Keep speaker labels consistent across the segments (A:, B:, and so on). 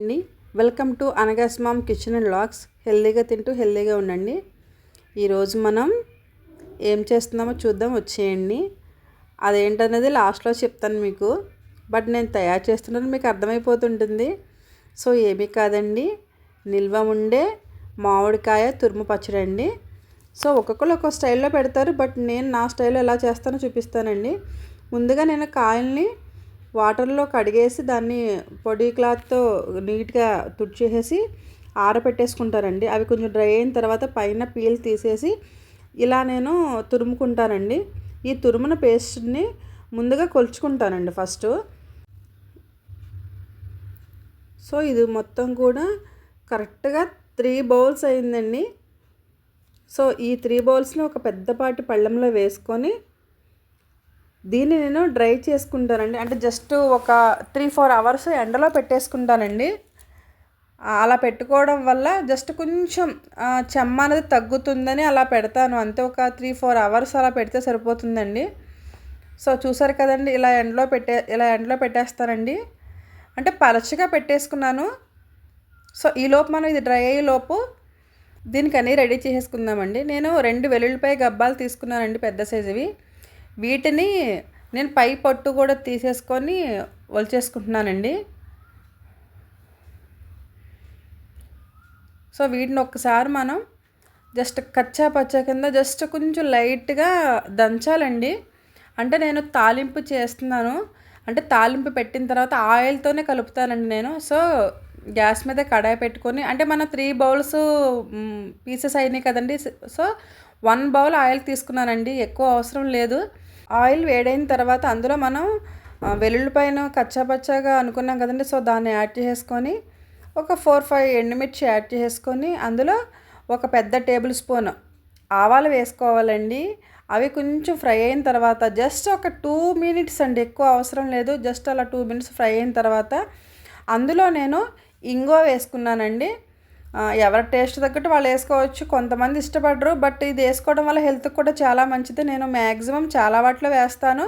A: అండి. Welcome to అనగాస్ mom kitchen and లాక్స్ హెల్దీగా తింటూ హెల్దీగా ఉండండి. ఈరోజు మనం ఏం చేస్తున్నామో చూద్దాం వచ్చేయండి. అదేంటనేది లాస్ట్లో చెప్తాను మీకు. బట్ నేను తయారు చేస్తున్నాను మీకు అర్థమైపోతుంటుంది. సో ఏమీ కాదండి. నిల్వ ఉండే మామిడికాయ తురుము పచ్చడి అండి సో ఒక్కొక్కరు ఒక్కొక్క స్టైల్లో పెడతారు బట్ నేను నా స్టైల్లో ఎలా చేస్తానో చూపిస్తానండి. ముందుగా నేను కాయల్ని వాటర్లో కడిగేసి దాన్ని పొడి క్లాత్తో నీట్గా తుడిచేసేసి ఆరబెట్టేసుకుంటారండి అవి కొంచెం డ్రై అయిన తర్వాత పైన పీల్ తీసేసి ఇలా నేను తురుముకుంటానండి. ఈ తురుమున పేస్ట్ని ముందుగా కొలుచుకుంటానండి ఫస్ట్. సో ఇది మొత్తం కూడా కరెక్ట్గా త్రీ బౌల్స్ అయిందండి. సో ఈ త్రీ బౌల్స్ని ఒక పెద్దపాటి పళ్ళెంలో వేసుకొని దీన్ని నేను డ్రై చేసుకుంటానండి. అంటే జస్ట్ ఒక త్రీ ఫోర్ అవర్స్ ఎండలో పెట్టేసుకుంటానండి. అలా పెట్టుకోవడం వల్ల జస్ట్ కొంచెం చెమ్మ అనేది తగ్గుతుందని అలా పెడతాను. అంతే ఒక త్రీ ఫోర్ అవర్స్ అలా పెడితే సరిపోతుందండి. సో చూసారు కదండి ఇలా ఎండలో పెట్టే ఇలా ఎండలో పెట్టేస్తానండి. అంటే పలచగా పెట్టేసుకున్నాను. సో ఈ లోపు మనం ఇది డ్రై అయ్యే లోపు దీనికని రెడీ చేసేసుకుందామండి. నేను రెండు వెల్లుల్లిపాయ గబ్బాలు తీసుకున్నానండి పెద్ద సైజువి. వీటిని నేను పై పొట్టు కూడా తీసేసుకొని ఒలిచేసుకుంటున్నానండి సో వీటిని ఒక్కసారి మనం జస్ట్ కచ్చా పచ్చా కింద జస్ట్ కొంచెం లైట్గా దంచాలండి. అంటే నేను తాలింపు చేస్తున్నాను. అంటే తాలింపు పెట్టిన తర్వాత ఆయిల్తోనే కలుపుతానండి నేను. సో గ్యాస్ మీద కడాయి పెట్టుకొని అంటే మన త్రీ బౌల్స్ పీసెస్ అయినాయి కదండి. సో వన్ బౌల్ ఆయిల్ తీసుకున్నానండి. ఎక్కువ అవసరం లేదు. ఆయిల్ వేడైన తర్వాత అందులో మనం వెల్లుల్లిపైన కచ్చాపచ్చాగా అనుకున్నాం కదండి. సో దాన్ని యాడ్ చేసుకొని ఒక ఫోర్ ఫైవ్ ఎండుమిర్చి యాడ్ చేసుకొని అందులో ఒక పెద్ద టేబుల్ స్పూన్ ఆవాలు వేసుకోవాలండి. అవి కొంచెం ఫ్రై అయిన తర్వాత జస్ట్ ఒక టూ మినిట్స్ అండి ఎక్కువ అవసరం లేదు. జస్ట్ అలా టూ మినిట్స్ ఫ్రై అయిన తర్వాత అందులో నేను ఇంగో వేసుకున్నానండి. ఎవరి టేస్ట్ తగ్గట్టు వాళ్ళు వేసుకోవచ్చు. కొంతమంది ఇష్టపడరు బట్ ఇది వేసుకోవడం వల్ల హెల్త్కి కూడా చాలా మంచిది. నేను మ్యాక్సిమం చాలా వాటిలో వేస్తాను.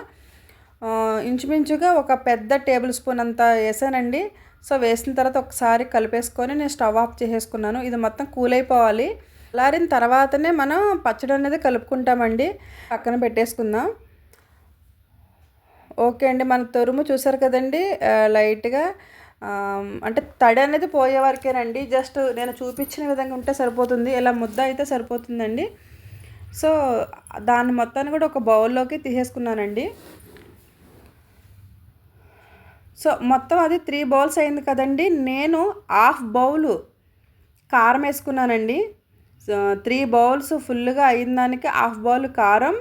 A: ఇంచుమించుగా ఒక పెద్ద టేబుల్ స్పూన్ అంత వేసానండి. సో వేసిన తర్వాత ఒకసారి కలిపేసుకొని నేను స్టవ్ ఆఫ్ చేసేసుకున్నాను. ఇది మొత్తం కూల్ అయిపోవాలి. లారిన తర్వాతనే మనం పచ్చడి అనేది కలుపుకుంటామండి. పక్కన పెట్టేసుకుందాం. ఓకే అండి మన తురుము చూసారు కదండి? లైట్గా అంటే తడి అనేది పోయే వరకేనండి. జస్ట్ నేను చూపించిన విధంగా ఉంటే సరిపోతుంది. ఇలా ముద్ద అయితే సరిపోతుందండి. సో దాన్ని మొత్తాన్ని కూడా ఒక బౌల్లోకి తీసేసుకున్నానండి. సో మొత్తం అది త్రీ బౌల్స్ అయింది కదండి. నేను హాఫ్ బౌలు కారం వేసుకున్నానండి. త్రీ బౌల్స్ ఫుల్గా అయిన దానికి హాఫ్ బౌల్ కారం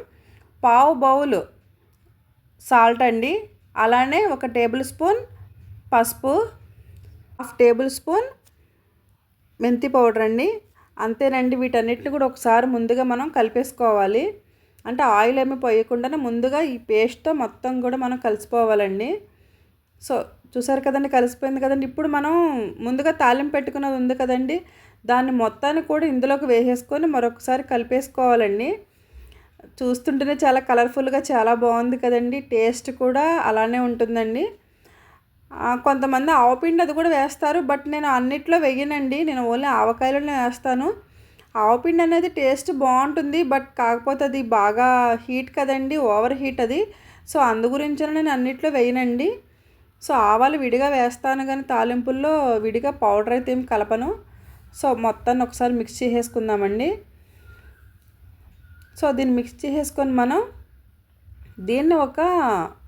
A: పావు బౌల్ సాల్ట్ అండి. అలానే ఒక టేబుల్ స్పూన్ పసుపు హాఫ్ టేబుల్ స్పూన్ మెంతి పౌడర్ అండి. అంతేనండి వీటన్నిటిని కూడా ఒకసారి ముందుగా మనం కలిపేసుకోవాలి. అంటే ఆయిల్ ఏమి పోయకుండానే ముందుగా ఈ పేస్ట్తో మొత్తం కూడా మనం కలిసిపోవాలండి. సో చూసారు కదండి కలిసిపోయింది కదండి. ఇప్పుడు మనం ముందుగా తాలింపు పెట్టుకున్నది ఉంది కదండి. దాన్ని మొత్తాన్ని కూడా ఇందులోకి వేసేసుకొని మరొకసారి కలిపేసుకోవాలండి. చూస్తుంటేనే చాలా కలర్ఫుల్గా చాలా బాగుంది కదండి. టేస్ట్ కూడా అలానే ఉంటుందండి. కొంతమంది ఆవపిండి అది కూడా వేస్తారు బట్ నేను అన్నిట్లో వేయనండి నేను ఓన్లీ ఆవకాయలోనే వేస్తాను. ఆవపిండి అనేది టేస్ట్ బాగుంటుంది బట్ కాకపోతే అది బాగా హీట్ కదండి ఓవర్ హీట్ అది. సో అందు గురించి నేను అన్నిట్లో వేయనండి సో ఆవాలు విడిగా వేస్తాను కానీ తాలింపుల్లో విడిగా పౌడర్ అయితే ఏం కలపను. సో మొత్తాన్ని ఒకసారి మిక్స్ చేసేసుకుందామండి. సో దీన్ని మిక్స్ చేసేసుకొని మనం దీన్ని ఒక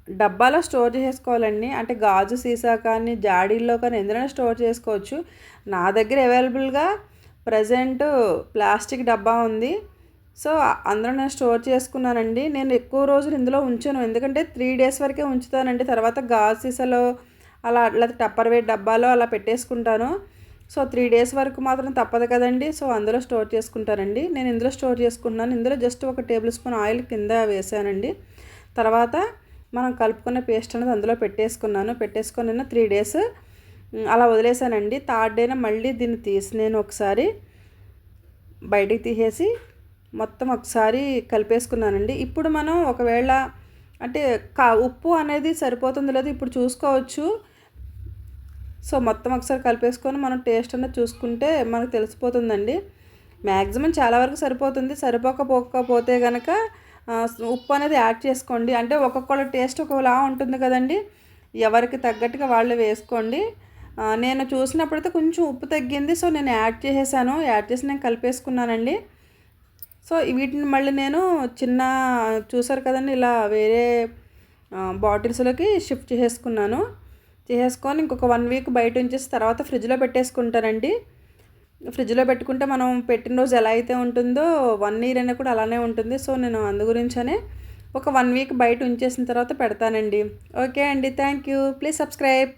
A: డబ్బాలో స్టోర్ చేసుకోవాలండి. అంటే గాజు సీసా కానీ జాడీల్లో కానీ ఎందులో స్టోర్ చేసుకోవచ్చు. నా దగ్గర అవైలబుల్గా ప్రజెంట్ ప్లాస్టిక్ డబ్బా ఉంది. సో అందులో నేను స్టోర్ చేసుకున్నానండి. నేను ఎక్కువ రోజులు ఇందులో ఉంచాను. ఎందుకంటే త్రీ డేస్ వరకే ఉంచుతానండి. తర్వాత గాజు సీసాలో అలా లేకపోతే టప్పర్ వేట్ డబ్బాలో అలా పెట్టేసుకుంటాను. సో త్రీ డేస్ వరకు మాత్రం తప్పదు కదండి. సో అందులో స్టోర్ చేసుకుంటానండి. నేను ఇందులో స్టోర్ చేసుకున్నాను ఇందులో జస్ట్ ఒక టేబుల్ స్పూన్ ఆయిల్ కింద వేసానండి. తర్వాత మనం కలుపుకున్న పేస్ట్ అనేది అందులో పెట్టేసుకున్నాను. పెట్టేసుకున్న నేను త్రీ డేస్ అలా వదిలేసానండి. థర్డ్ డేన మళ్ళీ దీన్ని తీసి నేను ఒకసారి బయటికి తీసేసి మొత్తం ఒకసారి కలిపేసుకున్నానండి. ఇప్పుడు మనం ఒకవేళ అంటే కా ఉప్పు అనేది సరిపోతుంది లేదు ఇప్పుడు చూసుకోవచ్చు. సో మొత్తం ఒకసారి కలిపేసుకొని మనం టేస్ట్ అన్నది చూసుకుంటే మనకు తెలిసిపోతుందండి. మ్యాక్సిమం చాలా వరకు సరిపోతుంది. సరిపోకపోకపోతే కనుక ఉప్పు అనేది యాడ్ చేసుకోండి. అంటే ఒక్కొక్కళ్ళ టేస్ట్ ఒకలా ఉంటుంది కదండి. ఎవరికి తగ్గట్టుగా వాళ్ళు వేసుకోండి. నేను చూసినప్పుడైతే కొంచెం ఉప్పు తగ్గింది. సో నేను యాడ్ చేసేసాను. యాడ్ చేసి నేను కలిపేసుకున్నానండి. సో వీటిని మళ్ళీ నేను చిన్న చూసారు కదండి ఇలా వేరే బాటిల్స్లోకి షిఫ్ట్ చేసేసుకున్నాను. చేసేసుకొని ఇంకొక వన్ వీక్ బయట ఉంచేసి తర్వాత ఫ్రిడ్జ్లో పెట్టేసుకుంటానండి. ఫ్రిడ్జ్లో పెట్టుకుంటే మనం పెట్టిన రోజు ఎలా అయితే ఉంటుందో వన్ ఇయర్ అయినా కూడా అలానే ఉంటుంది. సో నేను అందు గురించనే ఒక వన్ వీక్ బయట ఉంచేసిన తర్వాత పెడతానండి. ఓకే అండి. Thank you please subscribe.